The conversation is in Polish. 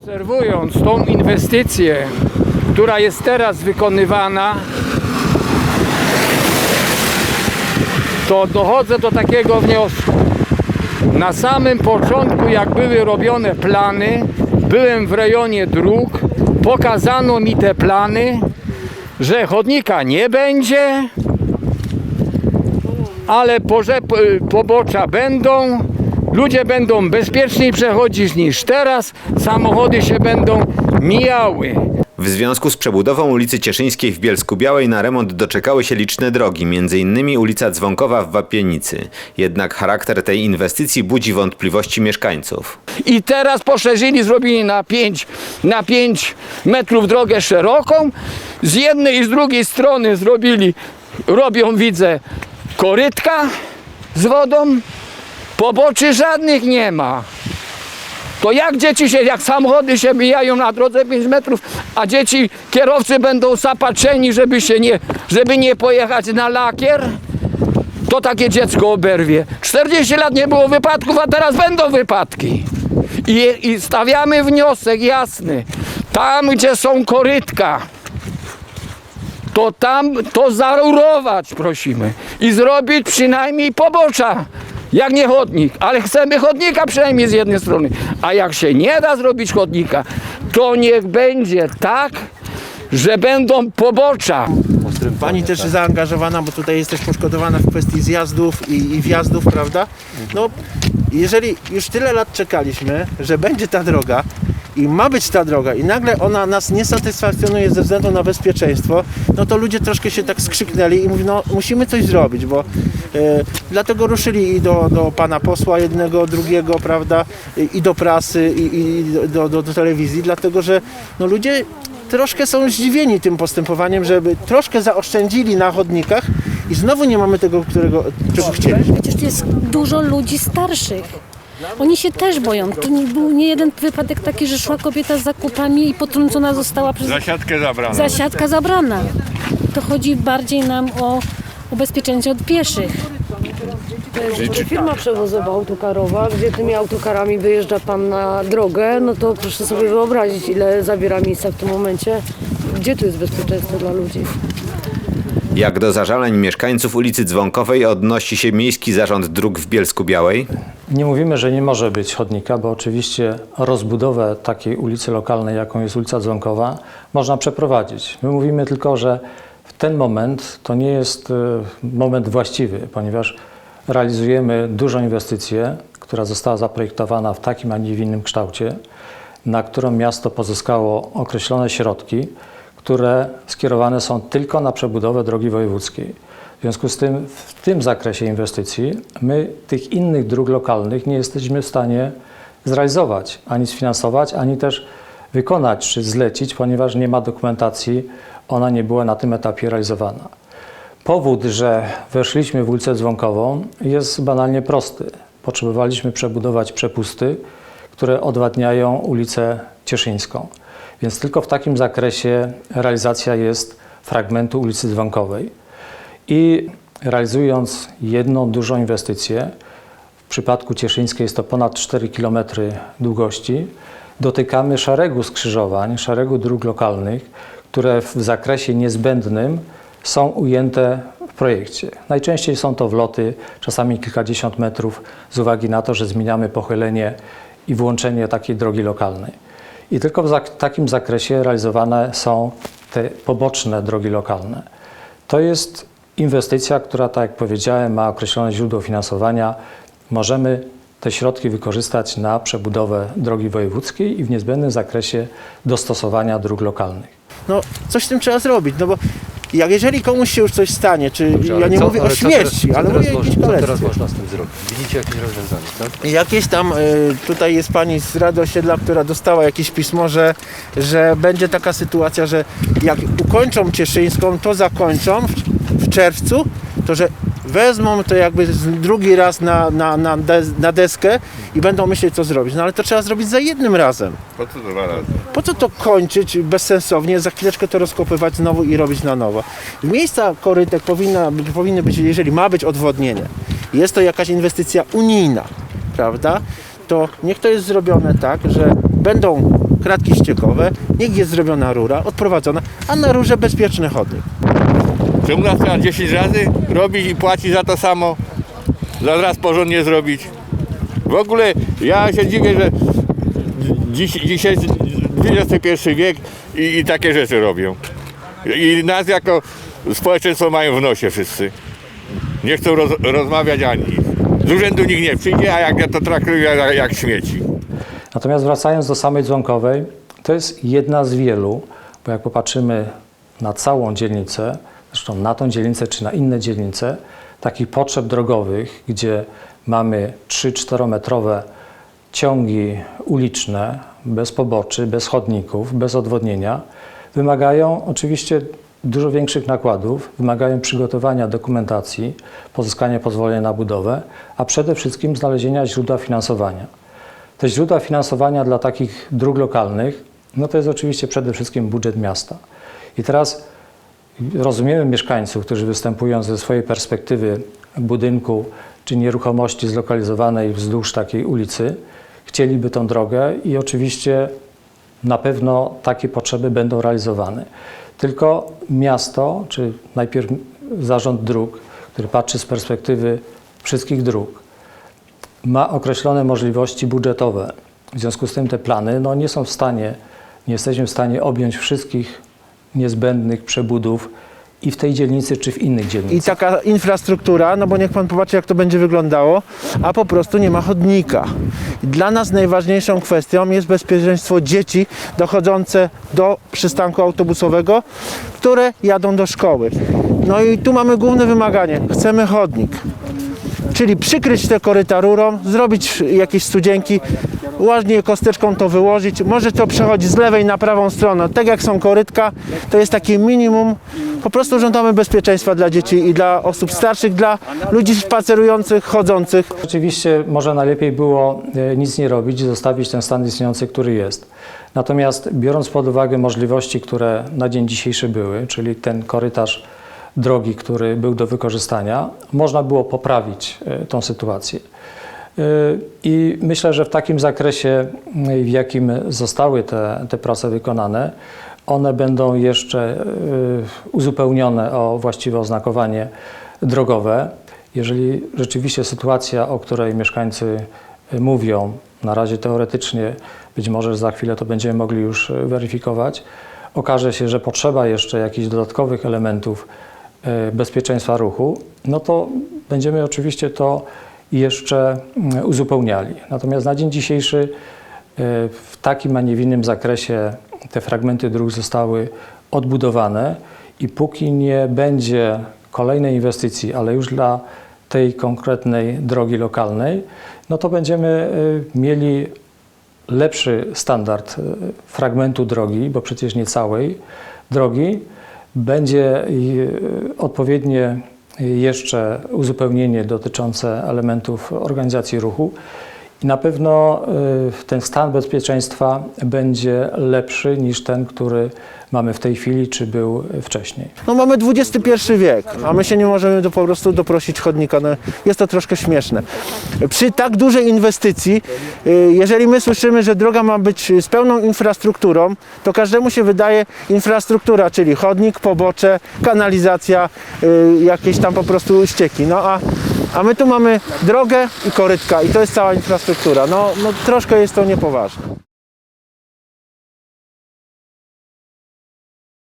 Obserwując tą inwestycję, która jest teraz wykonywana, to dochodzę do takiego wniosku. Na samym początku, jak były robione plany, byłem w rejonie dróg, pokazano mi te plany, że chodnika nie będzie, ale porze, pobocza będą, ludzie będą bezpieczniej przechodzić niż teraz, samochody się będą mijały. W związku z przebudową ulicy Cieszyńskiej w Bielsku Białej na remont doczekały się liczne drogi, m.in. ulica Dzwonkowa w Wapienicy. Jednak charakter tej inwestycji budzi wątpliwości mieszkańców. I teraz poszerzyli, zrobili na 5 na 5 metrów drogę szeroką. Z jednej i z drugiej strony zrobili, robią widzę, korytka z wodą. Poboczy żadnych nie ma. To jak dzieci się, jak samochody się mijają na drodze 5 metrów, a dzieci, kierowcy będą zapatrzeni, żeby się nie, żeby nie pojechać na lakier, to takie dziecko oberwie. 40 lat nie było wypadków, a teraz będą wypadki. I, I stawiamy wniosek jasny. Tam, gdzie są korytka, to tam to zarurować prosimy. I zrobić przynajmniej pobocza. Jak nie chodnik, ale chcemy chodnika przynajmniej z jednej strony. A jak się nie da zrobić chodnika, to niech będzie tak, że będą pobocza. Pani też zaangażowana, bo tutaj jesteś poszkodowana w kwestii zjazdów i, i wjazdów, prawda? No, jeżeli już tyle lat czekaliśmy, że będzie ta droga i ma być ta droga i nagle ona nas nie satysfakcjonuje ze względu na bezpieczeństwo, no to ludzie troszkę się tak skrzyknęli i mówią, no musimy coś zrobić, bo e, dlatego ruszyli i do, do pana posła jednego, drugiego, prawda, i, i do prasy, i, i do, do, do telewizji, dlatego że no ludzie troszkę są zdziwieni tym postępowaniem, żeby troszkę zaoszczędzili na chodnikach i znowu nie mamy tego, którego, czego chcieli. Przecież jest dużo ludzi starszych. Oni się też boją. Tu nie, był nie jeden wypadek taki, że szła kobieta z zakupami i potrącona została przez Zasiadkę zabrano. zasiadka zabrana. To chodzi bardziej nam o ubezpieczenie od pieszych. To jest firma przewozowa autokarowa, gdzie tymi autokarami wyjeżdża pan na drogę, no to proszę sobie wyobrazić, ile zabiera miejsca w tym momencie. Gdzie tu jest bezpieczeństwo dla ludzi? Jak do zażaleń mieszkańców ulicy Dzwonkowej odnosi się Miejski Zarząd Dróg w Bielsku Białej? Nie mówimy, że nie może być chodnika, bo oczywiście rozbudowę takiej ulicy lokalnej, jaką jest ulica Dzwonkowa, można przeprowadzić. My mówimy tylko, że w ten moment to nie jest e, moment właściwy, ponieważ realizujemy dużą inwestycję, która została zaprojektowana w takim, a nie w innym kształcie, na którą miasto pozyskało określone środki, które skierowane są tylko na przebudowę drogi wojewódzkiej. W związku z tym, w tym zakresie inwestycji, my tych innych dróg lokalnych nie jesteśmy w stanie zrealizować, ani sfinansować, ani też wykonać czy zlecić, ponieważ nie ma dokumentacji, ona nie była na tym etapie realizowana. Powód, że weszliśmy w ulicę Dzwonkową jest banalnie prosty. Potrzebowaliśmy przebudować przepusty, które odwadniają ulicę Cieszyńską. Więc tylko w takim zakresie realizacja jest fragmentu ulicy Dzwonkowej. I realizując jedną dużą inwestycję, w przypadku Cieszyńskiej jest to ponad 4 km długości, dotykamy szeregu skrzyżowań, szeregu dróg lokalnych, które w zakresie niezbędnym są ujęte w projekcie. Najczęściej są to wloty, czasami kilkadziesiąt metrów, z uwagi na to, że zmieniamy pochylenie i włączenie takiej drogi lokalnej. I tylko w takim zakresie realizowane są te poboczne drogi lokalne. To jest inwestycja, która, tak jak powiedziałem, ma określone źródło finansowania. Możemy te środki wykorzystać na przebudowę drogi wojewódzkiej i w niezbędnym zakresie dostosowania dróg lokalnych. No coś z tym trzeba zrobić, no bo jak jeżeli komuś się już coś stanie, czy ja Ale nie co- mówię o ale co śmierci, teraz, ale co mówię teraz o można, Co teraz można z tym zrobić? Widzicie jakieś rozwiązanie, tak? Jakieś tam, y, tutaj jest pani z Rady Osiedla, która dostała jakieś pismo, że, że będzie taka sytuacja, że jak ukończą Cieszyńską, to zakończą w, w czerwcu, to że wezmą to jakby drugi raz na, na, na, des, na deskę i będą myśleć, co zrobić. No ale to trzeba zrobić za jednym razem. Po co dwa razy? Po co to kończyć bezsensownie, za chwileczkę to rozkopywać znowu i robić na nowo? Miejsca korytek powinna, powinny być, jeżeli ma być odwodnienie, jest to jakaś inwestycja unijna, prawda? To niech to jest zrobione tak, że będą kratki ściekowe, niech jest zrobiona rura, odprowadzona, a na rurze bezpieczny chodnik. Że u nas trzeba 10 razy robić i płacić za to samo. Za raz porządnie zrobić. W ogóle ja się dziwię, że dziś, dzisiaj XXI wiek i, i takie rzeczy robią. I nas jako społeczeństwo mają w nosie wszyscy. Nie chcą roz, rozmawiać ani. Z urzędu nikt nie przyjdzie, a jak ja to traktuję jak, jak śmieci. Natomiast wracając do samej Dzwonkowej, to jest jedna z wielu, bo jak popatrzymy na całą dzielnicę, zresztą na tą dzielnicę czy na inne dzielnice, takich potrzeb drogowych, gdzie mamy 3-4 metrowe ciągi uliczne, bez poboczy, bez chodników, bez odwodnienia, wymagają oczywiście dużo większych nakładów, wymagają przygotowania dokumentacji, pozyskania pozwolenia na budowę, a przede wszystkim znalezienia źródła finansowania. Te źródła finansowania dla takich dróg lokalnych, no to jest oczywiście przede wszystkim budżet miasta. I teraz rozumiemy mieszkańców, którzy występują ze swojej perspektywy budynku czy nieruchomości zlokalizowanej wzdłuż takiej ulicy, chcieliby tą drogę i oczywiście na pewno takie potrzeby będą realizowane. Tylko miasto, czy najpierw zarząd dróg, który patrzy z perspektywy wszystkich dróg, ma określone możliwości budżetowe. W związku z tym te plany no, nie są w stanie, nie jesteśmy w stanie objąć wszystkich niezbędnych przebudów i w tej dzielnicy, czy w innych I dzielnicach. taka infrastruktura, no bo niech pan popatrzy, jak to będzie wyglądało, a po prostu nie ma chodnika. Dla nas najważniejszą kwestią jest bezpieczeństwo dzieci dochodzące do przystanku autobusowego, które jadą do szkoły. No i tu mamy główne wymaganie. Chcemy chodnik. Czyli przykryć te koryta rurą, zrobić jakieś studzienki, ładnie kosteczką to wyłożyć. Może to przechodzić z lewej na prawą stronę. Tak jak są korytka, to jest takie minimum. Po prostu żądamy bezpieczeństwa dla dzieci i dla osób starszych, dla ludzi spacerujących, chodzących. Rzeczywiście może najlepiej było e, nic nie robić i zostawić ten stan istniejący, który jest. Natomiast biorąc pod uwagę możliwości, które na dzień dzisiejszy były, czyli ten korytarz drogi, który był do wykorzystania, można było poprawić e, tą sytuację. I myślę, że w takim zakresie, m, w jakim zostały te, te prace wykonane, one będą jeszcze e, uzupełnione o właściwe oznakowanie drogowe. Jeżeli rzeczywiście sytuacja, o której mieszkańcy e, mówią, na razie teoretycznie, być może za chwilę to będziemy mogli już weryfikować, okaże się, że potrzeba jeszcze jakichś dodatkowych elementów bezpieczeństwa ruchu, no to będziemy oczywiście to jeszcze mm, uzupełniali. Natomiast na dzień dzisiejszy e, w takim, a nie w innym zakresie te fragmenty dróg zostały odbudowane i póki nie będzie kolejnej inwestycji, ale już dla tej konkretnej drogi lokalnej, no to będziemy y, mieli lepszy standard y, fragmentu drogi, bo przecież nie całej drogi. Będzie y, odpowiednie jeszcze uzupełnienie dotyczące elementów organizacji ruchu. I na pewno y, ten stan bezpieczeństwa będzie lepszy niż ten, który mamy w tej chwili, czy był wcześniej. No mamy XXI wiek, a my się nie możemy do, po prostu doprosić chodnika. No, jest to troszkę śmieszne. Przy tak dużej inwestycji, y, jeżeli my słyszymy, że droga ma być z pełną infrastrukturą, to każdemu się wydaje infrastruktura, czyli chodnik, pobocze, kanalizacja, y, jakieś tam po prostu ścieki. No a, a my tu mamy drogę i korytka i to jest cała infrastruktura. No, no troszkę jest to niepoważne.